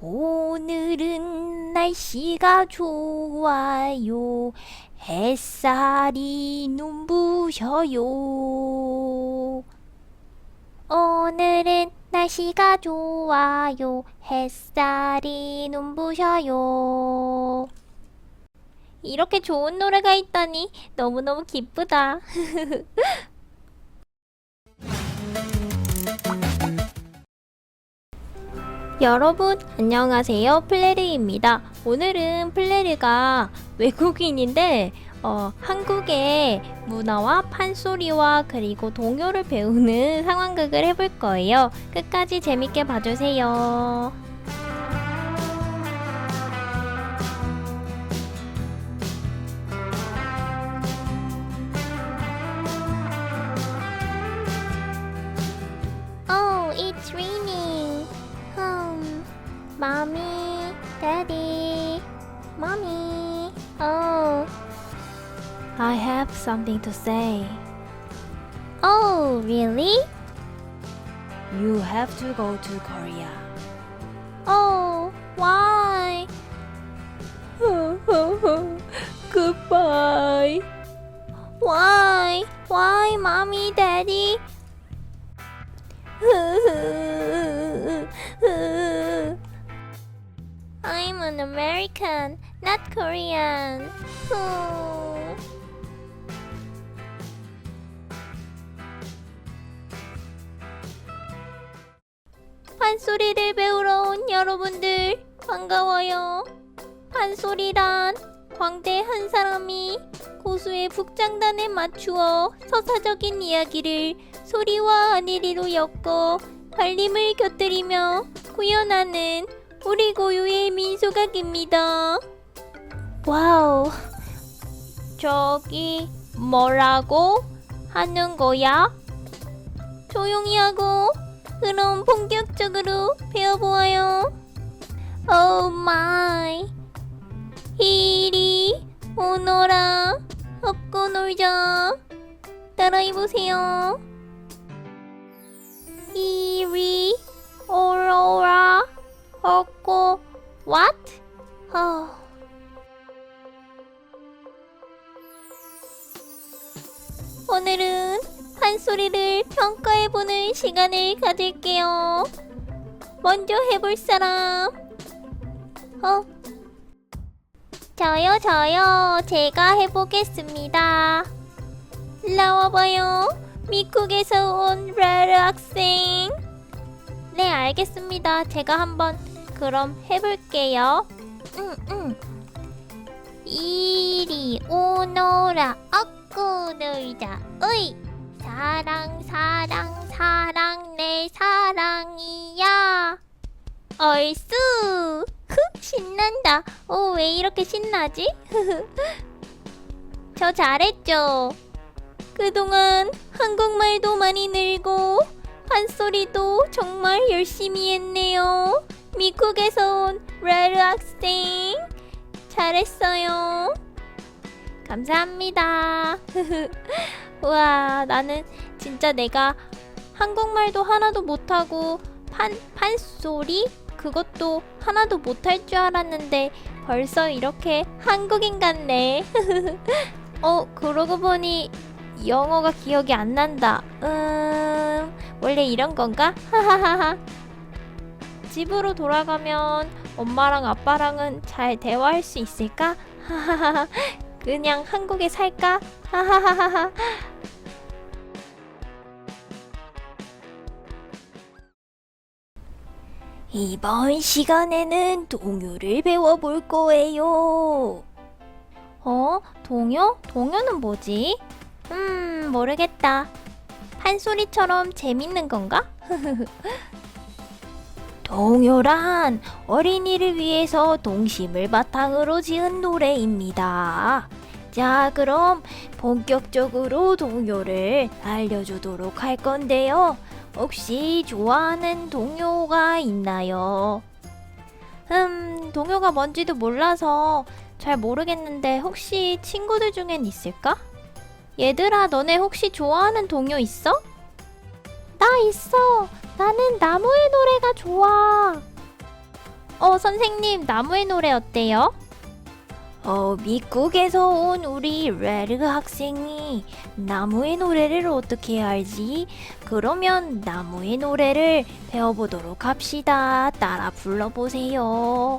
오늘은 날씨가 좋아요. 햇살이 눈부셔요. 오늘은 날씨가 좋아요. 햇살이 눈부셔요. 이렇게 좋은 노래가 있다니 너무너무 기쁘다. 여러분 안녕하세요. 플레르입니다. 오늘은 플레르가 외국인인데 어, 한국의 문화와 판소리와 그리고 동요를 배우는 상황극을 해볼 거예요. 끝까지 재밌게 봐주세요 mommy, daddy, mommy. Oh, I have something to say. Oh, really? You have to go to Korea. Oh, why? Goodbye. Why? Why, mommy, daddy? Korean. 판소리를 배우러 온 여러분들 반가워요. 판소리란 광대 한 사람이 고수의 북장단에 맞추어 서사적인 이야기를 소리와 안일이로 엮어 발림을 곁들이며 구현하는 우리 고유의 민소각입니다. 와우, 저기 뭐라고 하는 거야? 조용히 하고 그럼 본격적으로 배워보아요. 오 마이, 이리 오너라, 업고 놀자. 따라해보세요. 이리 오너라, 업고 what? 어. 오늘은 판소리를 평가해보는 시간을 가질게요. 먼저 해볼 사람. 어? 저요, 저요. 제가 해보겠습니다. 나와봐요. 미국에서 온 레르 학생. 네, 알겠습니다. 제가 한번 그럼 해볼게요. 응, 응. 이리 오너라, 업고 놀자. 으이! 사랑, 사랑, 사랑, 내 사랑이야. 얼쑤! 흑, 신난다. 오, 왜 이렇게 신나지? 저 잘했죠? 그동안 한국말도 많이 늘고, 판소리도 정말 열심히 했네요. 미국에서 온 레르 학생. 잘했어요. 감사합니다. 우와, 나는 진짜 내가 한국말도 하나도 못하고 판, 판소리? 그것도 하나도 못할 줄 알았는데 벌써 이렇게 한국인 같네. 어, 그러고 보니 영어가 기억이 안 난다. 음, 원래 이런 건가? 하하하하. 집으로 돌아가면 엄마랑 아빠랑은 잘 대화할 수 있을까? 하하하하. 그냥 한국에 살까? 하하하하. 이번 시간에는 동요를 배워볼 거예요. 어? 동요? 동요는 뭐지? 음, 모르겠다. 판소리처럼 재밌는 건가? 동요란 어린이를 위해서 동심을 바탕으로 지은 노래입니다. 자, 그럼 본격적으로 동요를 알려주도록 할 건데요. 혹시 좋아하는 동요가 있나요? 음, 동요가 뭔지도 몰라서 잘 모르겠는데 혹시 친구들 중엔 있을까? 얘들아, 너네 혹시 좋아하는 동요 있어? 나 있어. 나는 나무의 노래가 좋아. 어, 선생님, 나무의 노래 어때요? 어, 미국에서 온 우리 레르 학생이 나무의 노래를 어떻게 알지? 그러면 나무의 노래를 배워보도록 합시다. 따라 불러보세요.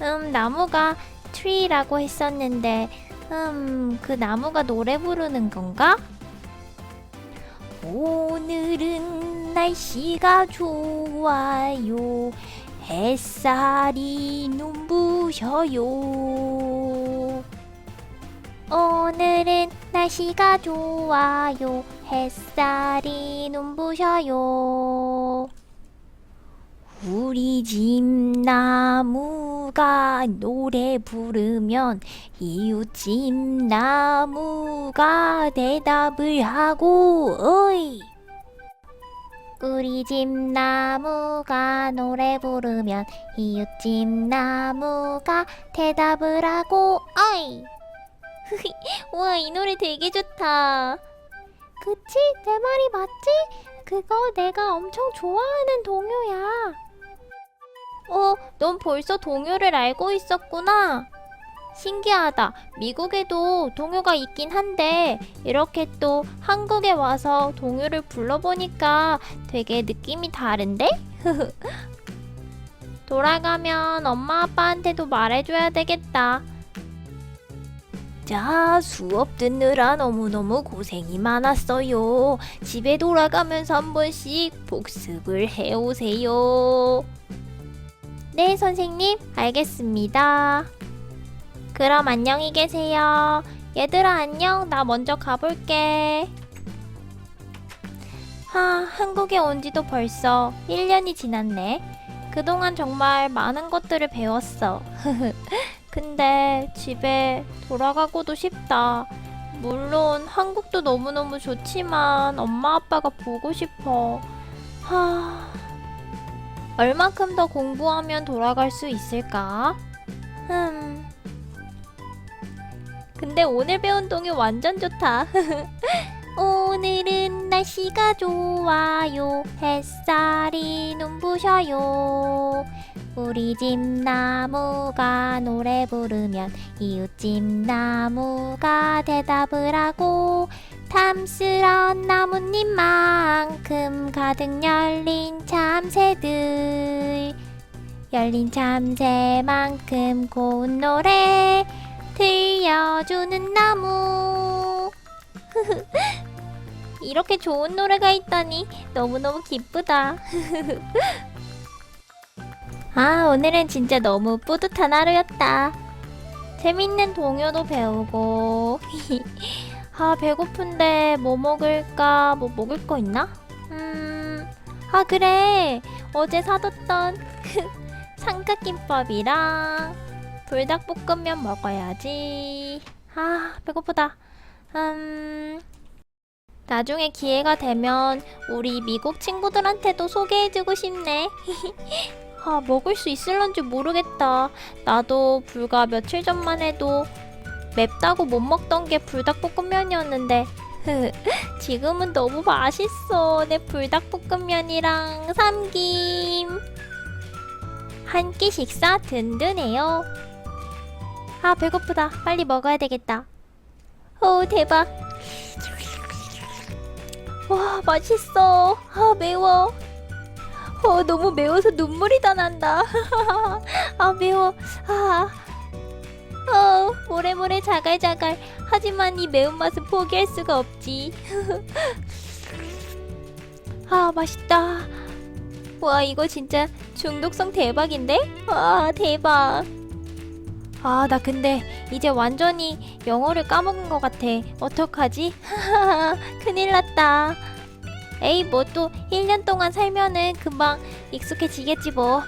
음, 나무가 tree라고 했었는데, 음, 그 나무가 노래 부르는 건가? 오늘은 날씨가 좋아요. 햇살이 눈부셔요. 오늘은 날씨가 좋아요. 햇살이 눈부셔요. 우리 집 나무가 노래 부르면 이웃집 나무가 대답을 하고 어이 우리 집 나무가 노래 부르면 이웃집 나무가 대답을 하고 어이 와이 노래 되게 좋다 그치 내 말이 맞지? 그거 내가 엄청 좋아하는 동요야 어, 넌 벌써 동요를 알고 있었구나. 신기하다. 미국에도 동요가 있긴 한데, 이렇게 또 한국에 와서 동요를 불러보니까 되게 느낌이 다른데? 돌아가면 엄마 아빠한테도 말해줘야 되겠다. 자, 수업 듣느라 너무너무 고생이 많았어요. 집에 돌아가면서 한 번씩 복습을 해오세요. 네, 선생님, 알겠습니다. 그럼 안녕히 계세요. 얘들아, 안녕. 나 먼저 가볼게. 하, 한국에 온 지도 벌써 1년이 지났네. 그동안 정말 많은 것들을 배웠어. 근데 집에 돌아가고도 싶다. 물론 한국도 너무너무 좋지만 엄마 아빠가 보고 싶어. 하... 얼만큼 더 공부하면 돌아갈 수 있을까? 흠. 근데 오늘 배운 동요 완전 좋다. 오늘은 날씨가 좋아요. 햇살이 눈부셔요. 우리 집 나무가 노래 부르면 이웃집 나무가 대답을 하고 탐스런 나뭇잎만큼 가득 열린 참새들 열린 참새만큼 고운 노래 들 려주는 나무 이렇게 좋은 노래가 있다니 너무너무 기쁘다 아 오늘은 진짜 너무 뿌듯한 하루였다 재밌는 동요도 배우고 아, 배고픈데 뭐 먹을까? 뭐 먹을 거 있나? 음, 아, 그래. 어제 사뒀던 삼각김밥이랑 불닭볶음면 먹어야지. 아, 배고프다. 음, 나중에 기회가 되면 우리 미국 친구들한테도 소개해주고 싶네. 아, 먹을 수 있을런지 모르겠다. 나도 불과 며칠 전만 해도 맵다고 못 먹던 게 불닭볶음면이었는데 지금은 너무 맛있어 내 불닭볶음면이랑 삼김 한 끼 식사 든든해요 아 배고프다 빨리 먹어야 되겠다 오 대박 와 맛있어 아 매워 어 너무 매워서 눈물이 다 난다 아 매워 아 어, 모래모래 자갈자갈. 하지만 이 매운맛은 포기할 수가 없지. 아, 맛있다. 와, 이거 진짜 중독성 대박인데? 와, 대박. 아, 나 근데 이제 완전히 영어를 까먹은 것 같아. 어떡하지? 큰일 났다. 에이, 뭐 또 1년 동안 살면은 금방 익숙해지겠지 뭐.